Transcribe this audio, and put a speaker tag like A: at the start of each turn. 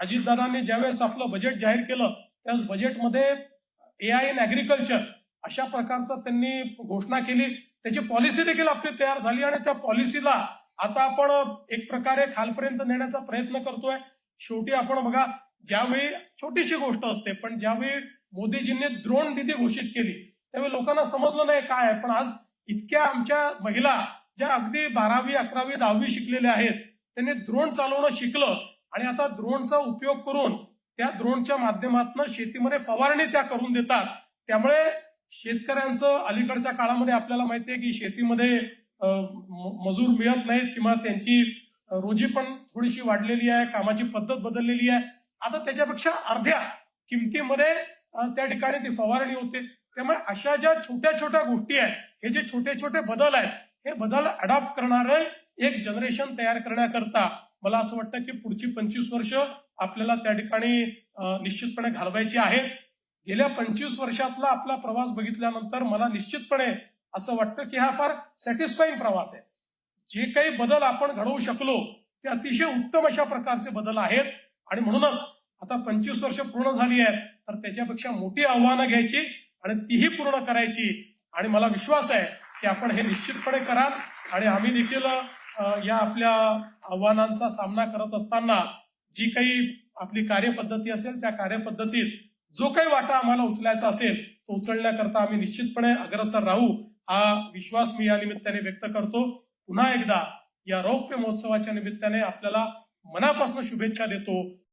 A: अजितदादांनी ज्यावेळेस आपलं बजेट जाहीर केलं त्यावेळेस बजेटमध्ये ए आय इन ॲग्रिकल्चर अशा प्रकारचं त्यांनी घोषणा केली. त्याची पॉलिसी देखील आपली तयार झाली आणि त्या पॉलिसीला आता आपण एक प्रकारे खालपर्यंत नेण्याचा प्रयत्न करतोय. शेवटी आपण बघा ज्यावेळी छोटीशी गोष्ट असते पण ज्यावेळी मोदीजींनी द्रोण निधी घोषित केली त्यावेळी लोकांना समजलं नाही काय आहे. पण आज इतक्या आमच्या महिला ज्या अगदी बारावी अकरावी दहावी शिकलेल्या आहेत त्यांनी द्रोण चालवणं शिकलं आणि आता द्रोणचा उपयोग करून त्या द्रोणच्या माध्यमातून शेतीमध्ये फवारणी त्या करून देतात. त्यामुळे शेतकऱ्यांचं अलीकडच्या काळामध्ये आपल्याला माहिती आहे की शेतीमध्ये मजूर मिळत नाहीत किंवा त्यांची रोजी पण थोडीशी वाढलेली आहे कामाची पद्धत बदललेली आहे. आता त्याच्यापेक्षा अर्ध्या किमतीमध्ये त्या ठिकाणी ती फवारणी होते. त्यामुळे अशा ज्या छोट्या छोट्या गोष्टी आहेत हे जे छोटे छोटे बदल आहेत हे बदल अडॉप्ट करणारे एक जनरेशन तयार करण्याकरता मला असं वाटतं की पुढची पंचवीस वर्ष आपल्याला त्या ठिकाणी निश्चितपणे घालवायची आहेत गेल्या पंचवीस वर्षातला आपला प्रवास बघितल्यानंतर मला निश्चितपणे असं वाटतं की हा फार सॅटिस्फाईंग प्रवास आहे. जे काही बदल आपण घडवू शकलो ते अतिशय उत्तम अशा प्रकारचे बदल आहेत. आणि म्हणूनच आता पंचवीस वर्ष पूर्ण झाली आहेत तर त्याच्यापेक्षा मोठी आव्हानं घ्यायची आणि तीही पूर्ण करायची. आणि मला विश्वास आहे की आपण हे निश्चितपणे कराल. आणि आम्ही देखील या आपल्या आव्हानांचा सामना करत असताना जी काही आपली कार्यपद्धती असेल त्या कार्यपद्धतीत जो काही वाटा आम्हाला उचलायचा असेल तो उचलण्याकरता आम्ही निश्चितपणे अग्रसर राहू हा विश्वास मी या निमित्ताने व्यक्त करतो. पुन्हा एकदा या रौप्य महोत्सवाच्या निमित्ताने आपल्याला मनापासून शुभेच्छा देतो.